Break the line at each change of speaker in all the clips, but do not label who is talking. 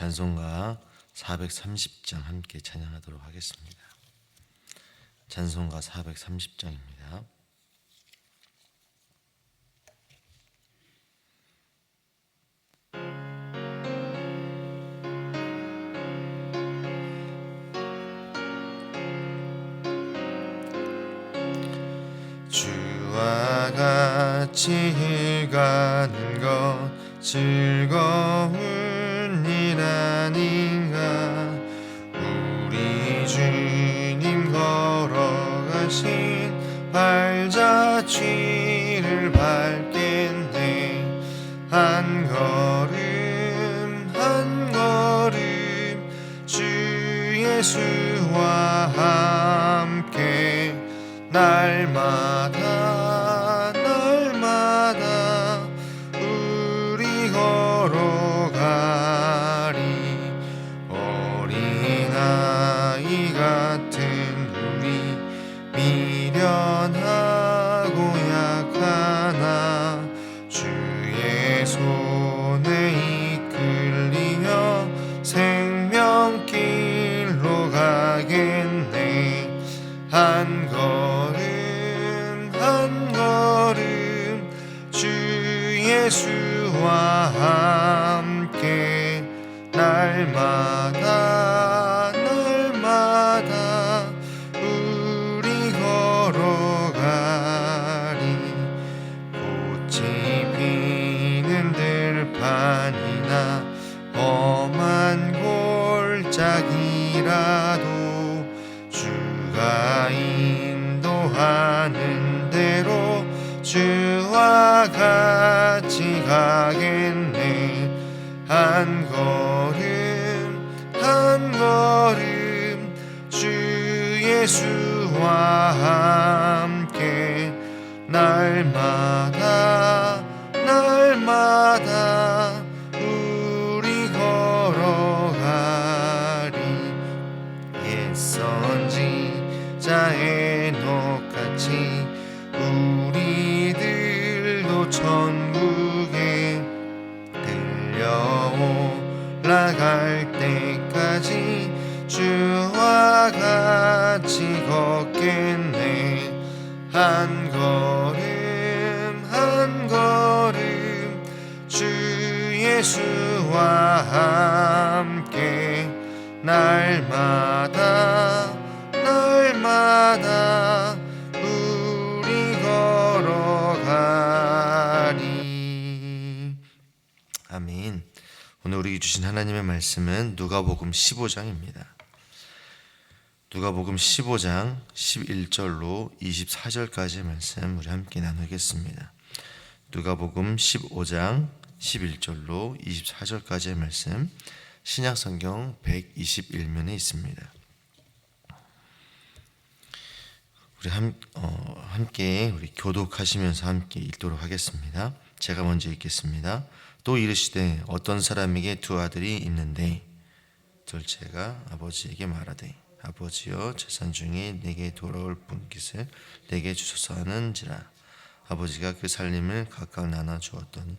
찬송가 430장 함께 찬양하도록 하겠습니다. 찬송가 430장입니다. 발자취를 밟겠네 한 걸음 한 걸음 주 예수와 함께 날마다 날마다 날마다 우리 걸어가리. 옛 선지자의 녹같이 우리들도 천국에 들려올라갈 때까지 주와 같이 걷겠네. 한 예수와 함께 날마다 날마다 우리 걸어가리. 아멘. 오늘 우리 주신 하나님의 말씀은 누가복음 15장입니다. 누가복음 15장 11절로 24절까지의 말씀 우리 함께 나누겠습니다. 누가복음 15장 11절로 24절까지의 말씀 신약 성경 121면에 있습니다. 우리 함, 어, 함께 우리 교독하시면서 함께 읽도록 하겠습니다. 제가 먼저 읽겠습니다. 또 이르시되 어떤 사람에게 두 아들이 있는데 둘째가 아버지에게 말하되 아버지여 재산 중에 내게 돌아올 분깃을 내게 주소서 하는지라 아버지가 그 살림을 각각 나눠 주었더니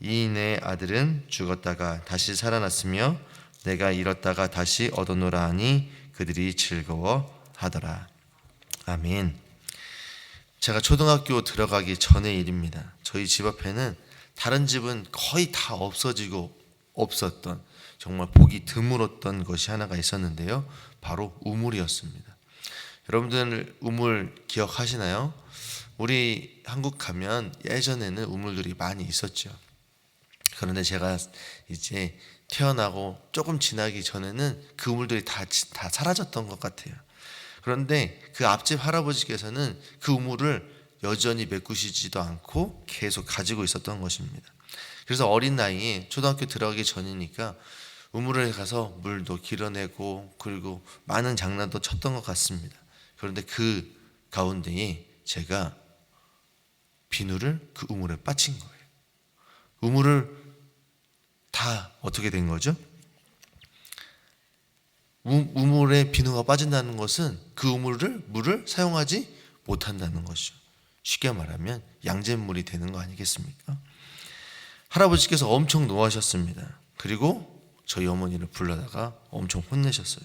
이내 아들은 죽었다가 다시 살아났으며 내가 잃었다가 다시 얻어노라 하니 그들이 즐거워하더라. 아멘. 제가 초등학교 들어가기 전의 일입니다. 저희 집 앞에는 다른 집은 거의 다 없어지고 없었던 정말 보기 드물었던 것이 하나가 있었는데요. 바로 우물이었습니다. 여러분들 우물 기억하시나요? 우리 한국 가면 예전에는 우물들이 많이 있었죠. 그런데 제가 이제 태어나고 조금 지나기 전에는 그 우물들이 다, 다 사라졌던 것 같아요. 그런데 그 앞집 할아버지께서는 그 우물을 여전히 메꾸시지도 않고 계속 가지고 있었던 것입니다. 그래서 어린 나이에 초등학교 들어가기 전이니까 우물에 가서 물도 길어내고 그리고 많은 장난도 쳤던 것 같습니다. 그런데 그 가운데에 제가 비누를 그 우물에 빠친 거예요. 우물을 다 어떻게 된 거죠? 우- 우물에 비누가 빠진다는 것은 그 우물을 물을 사용하지 못한다는 것이죠. 쉽게 말하면 양잿물이 되는 거 아니겠습니까? 할아버지께서 엄청 노하셨습니다. 그리고 저희 어머니를 불러다가 엄청 혼내셨어요.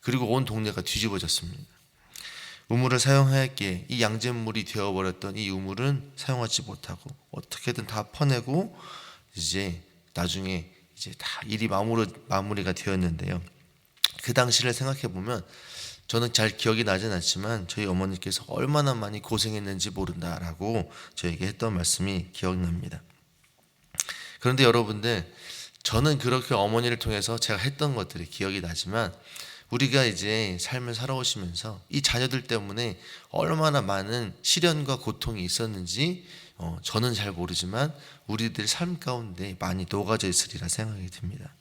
그리고 온 동네가 뒤집어졌습니다. 우물을 사용하였기에 이 양잿물이 되어버렸던 이 우물은 사용하지 못하고 어떻게든 다 퍼내고 이제 나중에 이제 다 일이 마무리, 마무리가 되었는데요. 그 당시를 생각해 보면 저는 잘 기억이 나진 않지만 저희 어머니께서 얼마나 많이 고생했는지 모른다라고 저에게 했던 말씀이 기억납니다. 그런데 여러분들 저는 그렇게 어머니를 통해서 제가 했던 것들이 기억이 나지만 우리가 이제 삶을 살아오시면서 이 자녀들 때문에 얼마나 많은 시련과 고통이 있었는지 어, 저는 잘 모르지만 우리들 삶 가운데 많이 녹아져 있으리라 생각이 듭니다.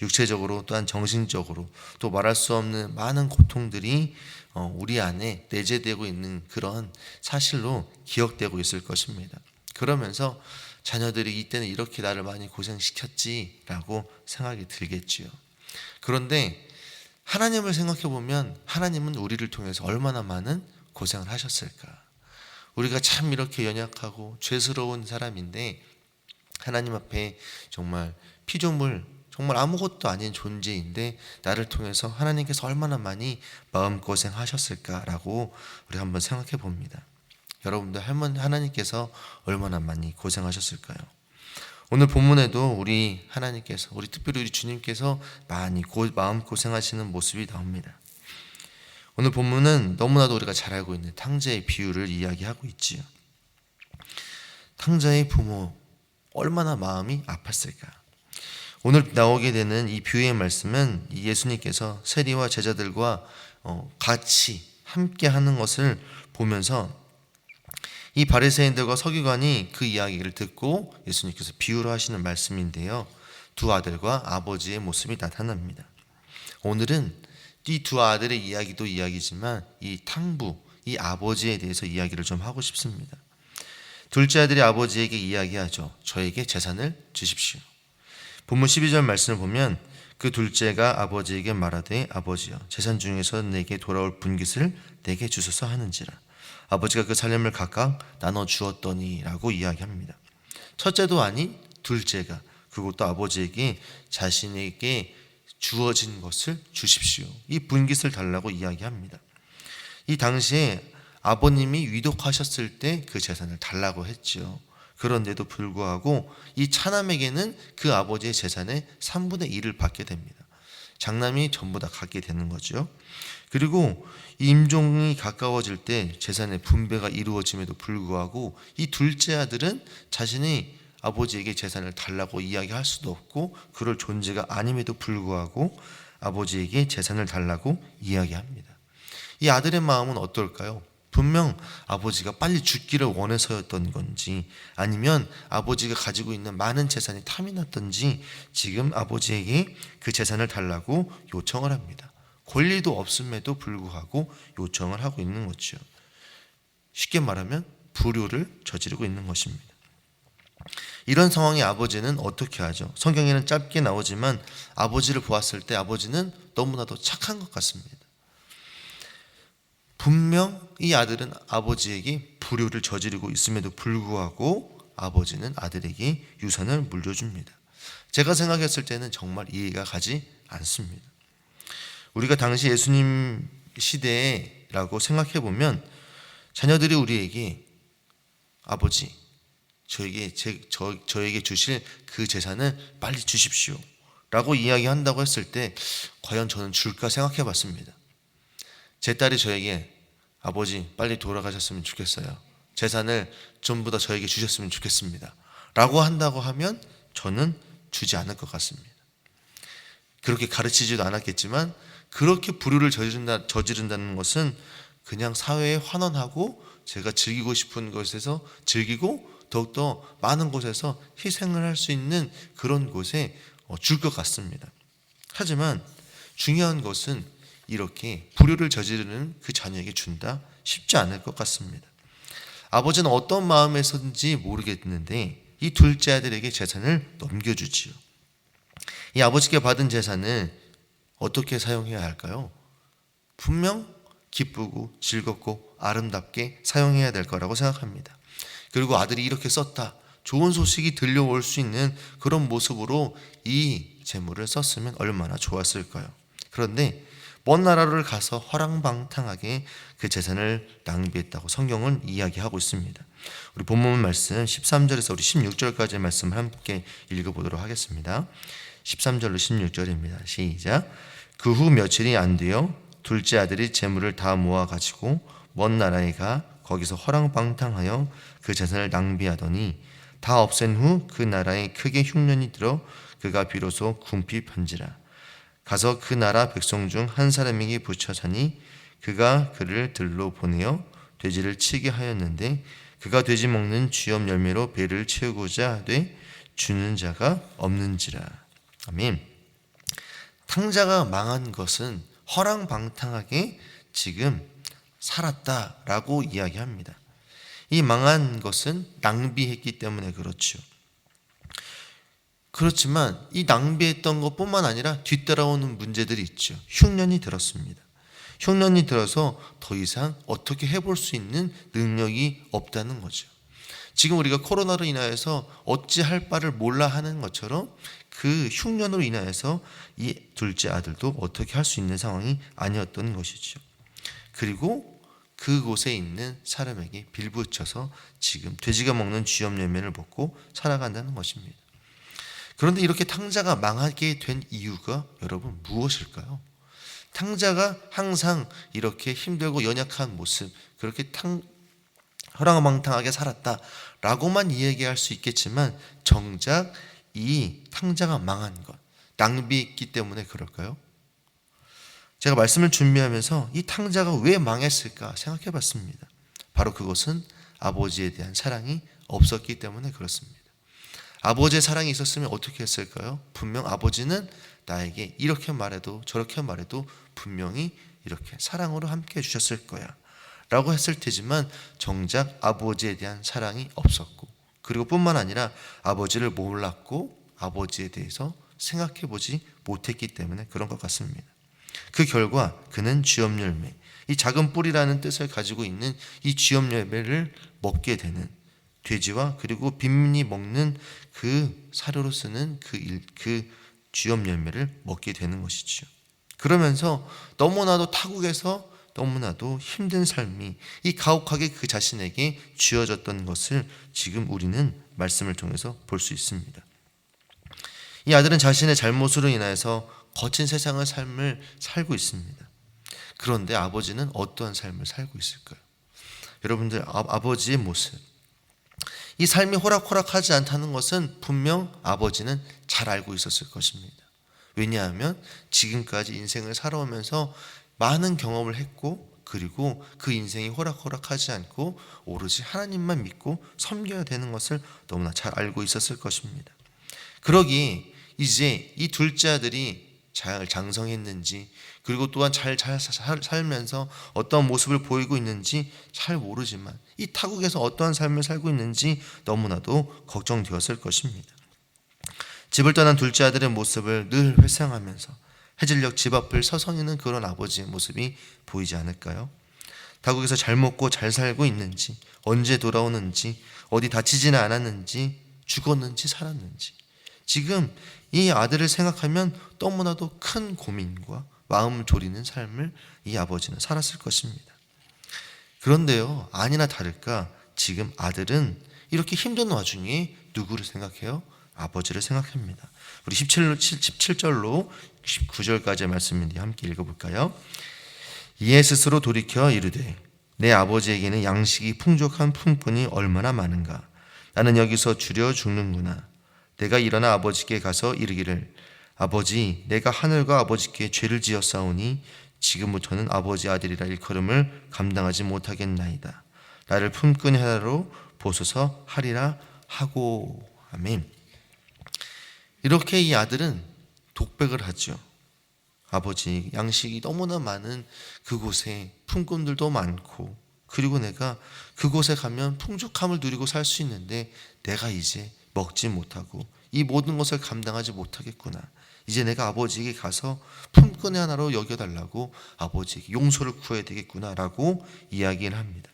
육체적으로 또한 정신적으로 또 말할 수 없는 많은 고통들이 어, 우리 안에 내재되고 있는 그런 사실로 기억되고 있을 것입니다. 그러면서 자녀들이 이때는 이렇게 나를 많이 고생시켰지라고 생각이 들겠지요. 그런데 하나님을 생각해 보면 하나님은 우리를 통해서 얼마나 많은 고생을 하셨을까? 우리가 참 이렇게 연약하고 죄스러운 사람인데 하나님 앞에 정말 피조물 정말 아무것도 아닌 존재인데 나를 통해서 하나님께서 얼마나 많이 마음고생 하셨을까라고 우리 한번 생각해 봅니다. 여러분들 할머니 하나님께서 얼마나 많이 고생하셨을까요? 오늘 본문에도 우리 하나님께서 우리 특별히 우리 주님께서 많이 고, 마음 고생하시는 모습이 나옵니다. 오늘 본문은 너무나도 우리가 잘 알고 있는 탕자의 비유를 이야기하고 있지요. 탕자의 부모 얼마나 마음이 아팠을까? 오늘 나오게 되는 이 비유의 말씀은 예수님께서 세리와 제자들과 어, 같이 함께 하는 것을 보면서 이 바리새인들과 서기관이 그 이야기를 듣고 예수님께서 비유로 하시는 말씀인데요. 두 아들과 아버지의 모습이 나타납니다. 오늘은 이 두 아들의 이야기도 이야기지만 이 탕부, 이 아버지에 대해서 이야기를 좀 하고 싶습니다. 둘째 아들이 아버지에게 이야기하죠. 저에게 재산을 주십시오. 본문 12절 말씀을 보면 그 둘째가 아버지에게 말하되 아버지여 재산 중에서 내게 돌아올 분깃을 내게 주소서 하는지라 아버지가 그 살림을 각각 나눠 주었더니라고 이야기합니다. 첫째도 아닌 둘째가 그것도 아버지에게 자신에게 주어진 것을 주십시오. 이 분깃을 달라고 이야기합니다. 이 당시에 아버님이 위독하셨을 때 그 재산을 달라고 했지요. 그런데도 불구하고 이 차남에게는 그 아버지의 재산의 3분의 1을 받게 됩니다. 장남이 전부 다 갖게 되는 거죠. 그리고 임종이 가까워질 때 재산의 분배가 이루어짐에도 불구하고 이 둘째 아들은 자신이 아버지에게 재산을 달라고 이야기할 수도 없고 그럴 존재가 아님에도 불구하고 아버지에게 재산을 달라고 이야기합니다. 이 아들의 마음은 어떨까요? 분명 아버지가 빨리 죽기를 원해서였던 건지 아니면 아버지가 가지고 있는 많은 재산이 탐이 났던지 지금 아버지에게 그 재산을 달라고 요청을 합니다. 권리도 없음에도 불구하고 요청을 하고 있는 거죠. 쉽게 말하면 불효를 저지르고 있는 것입니다. 이런 상황에 아버지는 어떻게 하죠? 성경에는 짧게 나오지만 아버지를 보았을 때 아버지는 너무나도 착한 것 같습니다. 분명 이 아들은 아버지에게 불효를 저지르고 있음에도 불구하고 아버지는 아들에게 유산을 물려줍니다. 제가 생각했을 때는 정말 이해가 가지 않습니다. 우리가 당시 예수님 시대라고 생각해 보면 자녀들이 우리에게 아버지 저에게 제, 저, 저에게 주실 그 재산을 빨리 주십시오. 라고 이야기한다고 했을 때 과연 저는 줄까 생각해 봤습니다. 제 딸이 저에게 아버지 빨리 돌아가셨으면 좋겠어요. 재산을 전부 다 저에게 주셨으면 좋겠습니다. 라고 한다고 하면 저는 주지 않을 것 같습니다. 그렇게 가르치지도 않았겠지만 그렇게 불효를 저지른다, 저지른다는 것은 그냥 사회에 환원하고 제가 즐기고 싶은 것에서 즐기고 더욱더 많은 곳에서 희생을 할 수 있는 그런 곳에 어, 줄것 같습니다. 하지만 중요한 것은 이렇게 불효를 저지르는 그 자녀에게 준다 쉽지 않을 것 같습니다. 아버지는 어떤 마음에서인지 모르겠는데 이 둘째 아들에게 재산을 넘겨주지요. 이 아버지께 받은 재산을 어떻게 사용해야 할까요? 분명 기쁘고 즐겁고 아름답게 사용해야 될 거라고 생각합니다. 그리고 아들이 이렇게 썼다. 좋은 소식이 들려올 수 있는 그런 모습으로 이 재물을 썼으면 얼마나 좋았을까요? 그런데 먼 나라를 가서 허랑방탕하게 그 재산을 낭비했다고 성경은 이야기하고 있습니다. 우리 본문 말씀 13절에서 우리 16절까지의 말씀을 함께 읽어보도록 하겠습니다. 13절로 16절입니다. 시작. 그 후 며칠이 안 되어 둘째 아들이 재물을 다 모아 가지고 먼 나라에 가 거기서 허랑방탕하여 그 재산을 낭비하더니 다 없앤 후 그 나라에 크게 흉년이 들어 그가 비로소 궁핍 편지라 가서 그 나라 백성 중 한 사람에게 붙여 사니 그가 그를 들로 보내어 돼지를 치게 하였는데 그가 돼지 먹는 쥐염 열매로 배를 채우고자 하되 주는 자가 없는지라 아멘. 탕자가 망한 것은 허랑방탕하게 지금 살았다라고 이야기합니다. 이 망한 것은 낭비했기 때문에 그렇죠. 그렇지만 이 낭비했던 것뿐만 아니라 뒤따라오는 문제들이 있죠. 흉년이 들었습니다. 흉년이 들어서 더 이상 어떻게 해볼 수 있는 능력이 없다는 거죠. 지금 우리가 코로나로 인하여서 어찌 할 바를 몰라 하는 것처럼 그 흉년으로 인하여서 이 둘째 아들도 어떻게 할 수 있는 상황이 아니었던 것이죠. 그리고 그곳에 있는 사람에게 빌붙여서 지금 돼지가 먹는 쥐염 열매를 먹고 살아간다는 것입니다. 그런데 이렇게 탕자가 망하게 된 이유가 여러분 무엇일까요? 탕자가 항상 이렇게 힘들고 연약한 모습, 그렇게 탕, 허랑방탕하게 살았다라고만 이야기할 수 있겠지만 정작 이 탕자가 망한 것, 낭비했기 때문에 그럴까요? 제가 말씀을 준비하면서 이 탕자가 왜 망했을까 생각해 봤습니다. 바로 그것은 아버지에 대한 사랑이 없었기 때문에 그렇습니다. 아버지의 사랑이 있었으면 어떻게 했을까요? 분명 아버지는 나에게 이렇게 말해도 저렇게 말해도 분명히 이렇게 사랑으로 함께 해주셨을 거야. 라고 했을 테지만 정작 아버지에 대한 사랑이 없었고 그리고 뿐만 아니라 아버지를 몰랐고 아버지에 대해서 생각해 보지 못했기 때문에 그런 것 같습니다. 그 결과 그는 쥐염 열매, 이 작은 뿌리라는 뜻을 가지고 있는 이 쥐염 열매를 먹게 되는 돼지와 그리고 빈민이 먹는 그 사료로 쓰는 그, 일, 그 쥐염 열매를 먹게 되는 것이죠. 그러면서 너무나도 타국에서 너무나도 힘든 삶이 이 가혹하게 그 자신에게 쥐어졌던 것을 지금 우리는 말씀을 통해서 볼 수 있습니다. 이 아들은 자신의 잘못으로 인하여서 거친 세상의 삶을 살고 있습니다. 그런데 아버지는 어떠한 삶을 살고 있을까요? 여러분들 아, 버지의 모습 이 삶이 호락호락하지 않다는 것은 분명 아버지는 잘 알고 있었을 것입니다. 왜냐하면 지금까지 인생을 살아오면서 많은 경험을 했고 그리고 그 인생이 호락호락하지 않고 오로지 하나님만 믿고 섬겨야 되는 것을 너무나 잘 알고 있었을 것입니다. 그러기 이제 이 둘째 아들이 잘 장성했는지 그리고 또한 잘, 잘 살면서 어떤 모습을 보이고 있는지 잘 모르지만 이 타국에서 어떠한 삶을 살고 있는지 너무나도 걱정되었을 것입니다. 집을 떠난 둘째 아들의 모습을 늘 회상하면서 해질녘 집 앞을 서성이는 그런 아버지의 모습이 보이지 않을까요? 타국에서 잘 먹고 잘 살고 있는지, 언제 돌아오는지, 어디 다치지는 않았는지, 죽었는지 살았는지. 지금 이 아들을 생각하면 너무나도 큰 고민과 마음 졸이는 삶을 이 아버지는 살았을 것입니다. 그런데요, 아니나 다를까 지금 아들은 이렇게 힘든 와중에 누구를 생각해요? 아버지를 생각합니다. 우리 17, 17절로 19절까지의 말씀인데 함께 읽어볼까요? 이에 스스로 돌이켜 이르되 내 아버지에게는 양식이 풍족한 품꾼이 얼마나 많은가 나는 여기서 줄여 죽는구나 내가 일어나 아버지께 가서 이르기를 아버지 내가 하늘과 아버지께 죄를 지었사오니 지금부터는 아버지 아들이라 일컬음을 감당하지 못하겠나이다. 나를 품꾼이 하나로 보소서 하리라 하고. 아멘. 이렇게 이 아들은 독백을 하죠. 아버지 양식이 너무나 많은 그곳에 품꾼들도 많고 그리고 내가 그곳에 가면 풍족함을 누리고 살 수 있는데 내가 이제 먹지 못하고 이 모든 것을 감당하지 못하겠구나. 이제 내가 아버지에게 가서 품꾼의 하나로 여겨달라고 아버지에게 용서를 구해야 되겠구나라고 이야기를 합니다.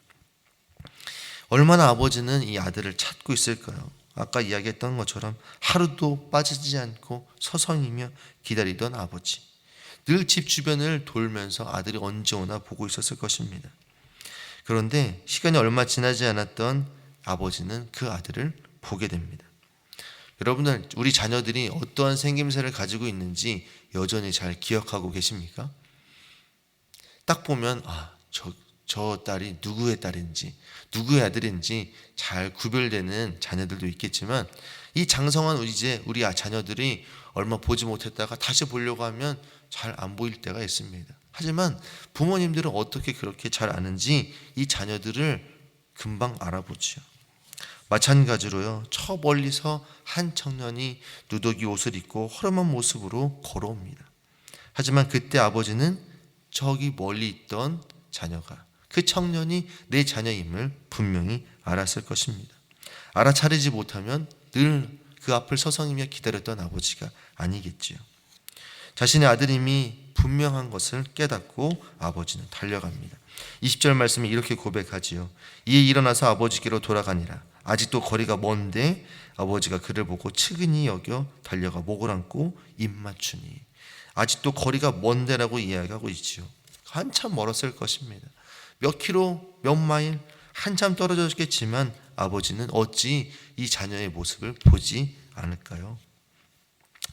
얼마나 아버지는 이 아들을 찾고 있을까요? 아까 이야기했던 것처럼 하루도 빠지지 않고 서성이며 기다리던 아버지. 늘 집 주변을 돌면서 아들이 언제 오나 보고 있었을 것입니다. 그런데 시간이 얼마 지나지 않았던 아버지는 그 아들을 보게 됩니다. 여러분들, 우리 자녀들이 어떠한 생김새를 가지고 있는지 여전히 잘 기억하고 계십니까? 딱 보면, 아, 저, 저 딸이 누구의 딸인지, 누구의 아들인지 잘 구별되는 자녀들도 있겠지만, 이 장성한 이제 우리 자녀들이 얼마 보지 못했다가 다시 보려고 하면 잘 안 보일 때가 있습니다. 하지만 부모님들은 어떻게 그렇게 잘 아는지 이 자녀들을 금방 알아보지요. 마찬가지로요. 저 멀리서 한 청년이 누더기 옷을 입고 허름한 모습으로 걸어옵니다. 하지만 그때 아버지는 저기 멀리 있던 자녀가 그 청년이 내 자녀임을 분명히 알았을 것입니다. 알아차리지 못하면 늘 그 앞을 서성이며 기다렸던 아버지가 아니겠지요. 자신의 아들임이 분명한 것을 깨닫고 아버지는 달려갑니다. 20절 말씀이 이렇게 고백하지요. 이에 일어나서 아버지께로 돌아가니라. 아직도 거리가 먼데 아버지가 그를 보고 측은히 여겨 달려가 목을 안고 입 맞추니 아직도 거리가 먼데라고 이야기하고 있지요. 한참 멀었을 것입니다. 몇 킬로, 몇 마일 한참 떨어졌겠지만 아버지는 어찌 이 자녀의 모습을 보지 않을까요?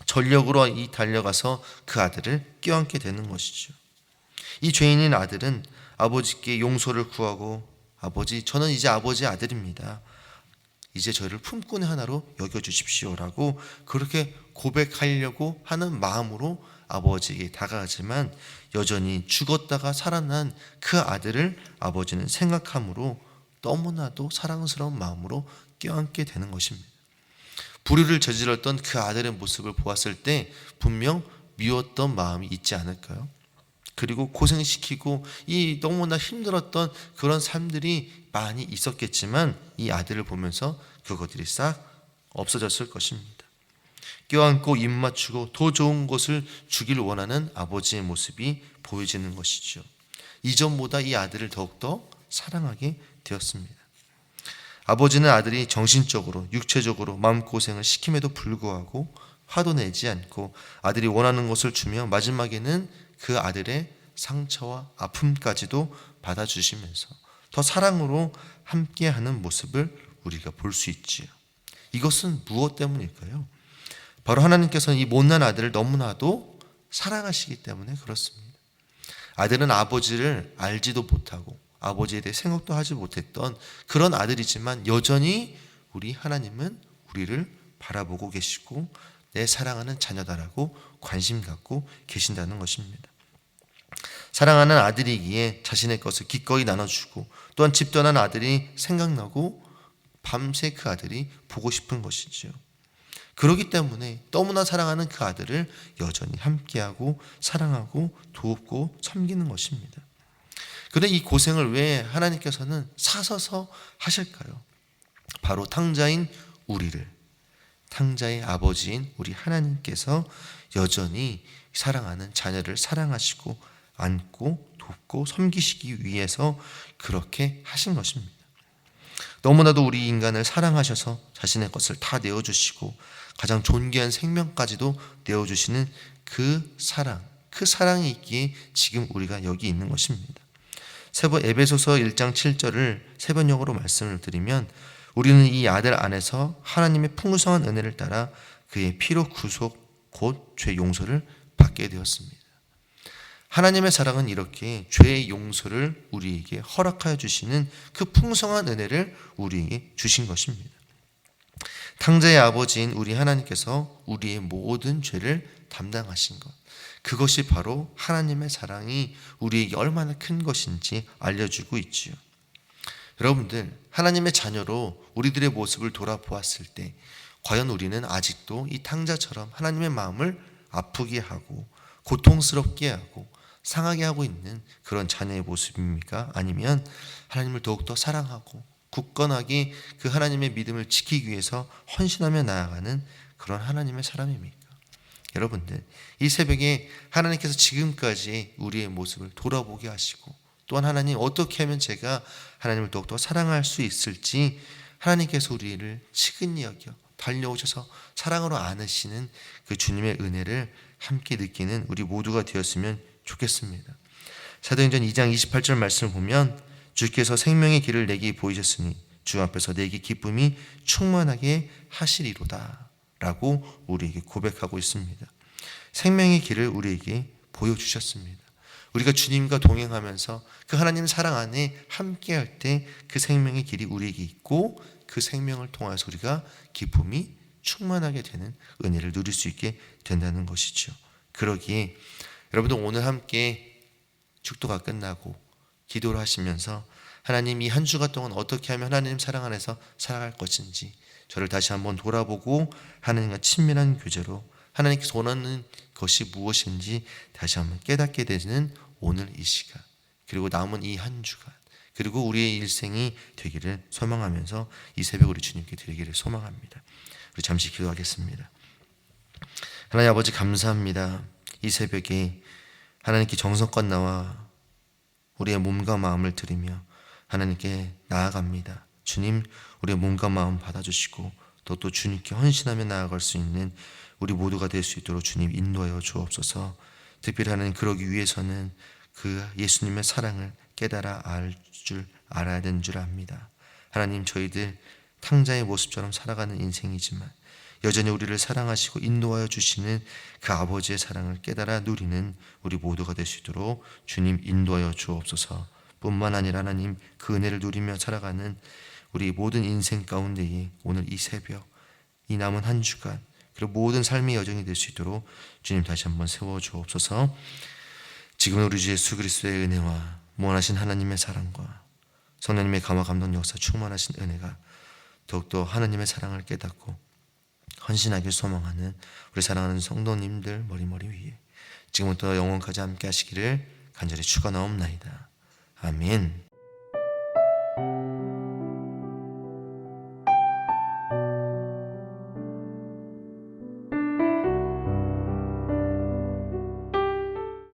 전력으로 이 달려가서 그 아들을 껴안게 되는 것이죠. 이 죄인인 아들은 아버지께 용서를 구하고 아버지 저는 이제 아버지의 아들입니다. 이제 저를 품꾼의 하나로 여겨 주십시오라고 그렇게 고백하려고 하는 마음으로 아버지에게 다가가지만 여전히 죽었다가 살아난 그 아들을 아버지는 생각함으로 너무나도 사랑스러운 마음으로 껴안게 되는 것입니다. 불의를 저질렀던 그 아들의 모습을 보았을 때 분명 미웠던 마음이 있지 않을까요? 그리고 고생시키고 이 너무나 힘들었던 그런 삶들이 많이 있었겠지만 이 아들을 보면서 그것들이 싹 없어졌을 것입니다. 껴안고 입 맞추고 더 좋은 것을 주길 원하는 아버지의 모습이 보여지는 것이죠. 이전보다 이 아들을 더욱더 사랑하게 되었습니다. 아버지는 아들이 정신적으로, 육체적으로 마음고생을 시킴에도 불구하고 화도 내지 않고 아들이 원하는 것을 주며 마지막에는 그 아들의 상처와 아픔까지도 받아주시면서 더 사랑으로 함께하는 모습을 우리가 볼 수 있지요. 이것은 무엇 때문일까요? 바로 하나님께서는 이 못난 아들을 너무나도 사랑하시기 때문에 그렇습니다. 아들은 아버지를 알지도 못하고 아버지에 대해 생각도 하지 못했던 그런 아들이지만 여전히 우리 하나님은 우리를 바라보고 계시고 내 사랑하는 자녀다라고 관심 갖고 계신다는 것입니다. 사랑하는 아들이기에 자신의 것을 기꺼이 나눠주고 또한 집 떠난 아들이 생각나고 밤새 그 아들이 보고 싶은 것이지요. 그러기 때문에 너무나 사랑하는 그 아들을 여전히 함께하고 사랑하고 돕고 섬기는 것입니다. 그런데 이 고생을 왜 하나님께서는 사서서 하실까요? 바로 탕자인 우리를 탕자의 아버지인 우리 하나님께서 여전히 사랑하는 자녀를 사랑하시고 안고 돕고 섬기시기 위해서 그렇게 하신 것입니다. 너무나도 우리 인간을 사랑하셔서 자신의 것을 다 내어주시고 가장 존귀한 생명까지도 내어주시는 그 사랑, 그 사랑이 있기에 지금 우리가 여기 있는 것입니다. 세번 에베소서 1장 7절을 세번역으로 말씀을 드리면 우리는 이 아들 안에서 하나님의 풍성한 은혜를 따라 그의 피로 구속 곧 죄 용서를 받게 되었습니다. 하나님의 사랑은 이렇게 죄의 용서를 우리에게 허락하여 주시는 그 풍성한 은혜를 우리에게 주신 것입니다. 탕자의 아버지인 우리 하나님께서 우리의 모든 죄를 담당하신 것. 그것이 바로 하나님의 사랑이 우리에게 얼마나 큰 것인지 알려주고 있지요. 여러분들, 하나님의 자녀로 우리들의 모습을 돌아보았을 때, 과연 우리는 아직도 이 탕자처럼 하나님의 마음을 아프게 하고, 고통스럽게 하고, 상하게 하고 있는 그런 자녀의 모습입니까? 아니면 하나님을 더욱더 사랑하고, 굳건하게 그 하나님의 믿음을 지키기 위해서 헌신하며 나아가는 그런 하나님의 사람입니까? 여러분들, 이 새벽에 하나님께서 지금까지 우리의 모습을 돌아보게 하시고, 또한 하나님 어떻게 하면 제가 하나님을 더욱더 사랑할 수 있을지 하나님께서 우리를 치근히 여겨 달려오셔서 사랑으로 안으시는 그 주님의 은혜를 함께 느끼는 우리 모두가 되었으면 좋겠습니다. 사도행전 2장 28절 말씀을 보면 주께서 생명의 길을 내게 보이셨으니 주 앞에서 내게 기쁨이 충만하게 하시리로다 라고 우리에게 고백하고 있습니다. 생명의 길을 우리에게 보여주셨습니다. 우리가 주님과 동행하면서 그 하나님 사랑 안에 함께 할 때 그 생명의 길이 우리에게 있고 그 생명을 통해서 우리가 기쁨이 충만하게 되는 은혜를 누릴 수 있게 된다는 것이죠. 그러기에 여러분들 오늘 함께 축도가 끝나고 기도를 하시면서 하나님 이 한 주가 동안 어떻게 하면 하나님 사랑 안에서 살아갈 것인지 저를 다시 한번 돌아보고 하나님과 친밀한 교제로 하나님께서 원하는 것이 무엇인지 다시 한번 깨닫게 되는 오늘 이 시간 그리고 남은 이 한 주간 그리고 우리의 일생이 되기를 소망하면서 이 새벽 우리 주님께 드리기를 소망합니다. 우리 잠시 기도하겠습니다. 하나님 아버지 감사합니다. 이 새벽에 하나님께 정성껏 나와 우리의 몸과 마음을 드리며 하나님께 나아갑니다. 주님, 우리의 몸과 마음 받아주시고 또 또 주님께 헌신하며 나아갈 수 있는 우리 모두가 될 수 있도록 주님 인도하여 주옵소서. 특별히 하나님 그러기 위해서는 그 예수님의 사랑을 깨달아 알 줄 알아야 되는 줄 압니다. 하나님 저희들 탕자의 모습처럼 살아가는 인생이지만 여전히 우리를 사랑하시고 인도하여 주시는 그 아버지의 사랑을 깨달아 누리는 우리 모두가 될 수 있도록 주님 인도하여 주옵소서. 뿐만 아니라 하나님 그 은혜를 누리며 살아가는 우리 모든 인생 가운데에 오늘 이 새벽 이 남은 한 주간 그리고 모든 삶의 여정이 될 수 있도록 주님 다시 한번 세워 주옵소서. 지금 우리 주 예수 그리스도의 은혜와 무한하신 하나님의 사랑과 성령님의 감화 감동 역사 충만하신 은혜가 더욱더 하나님의 사랑을 깨닫고 헌신하길 소망하는 우리 사랑하는 성도님들 머리머리 위에 지금부터 영원까지 함께 하시기를 간절히 축원하옵나이다. 아멘.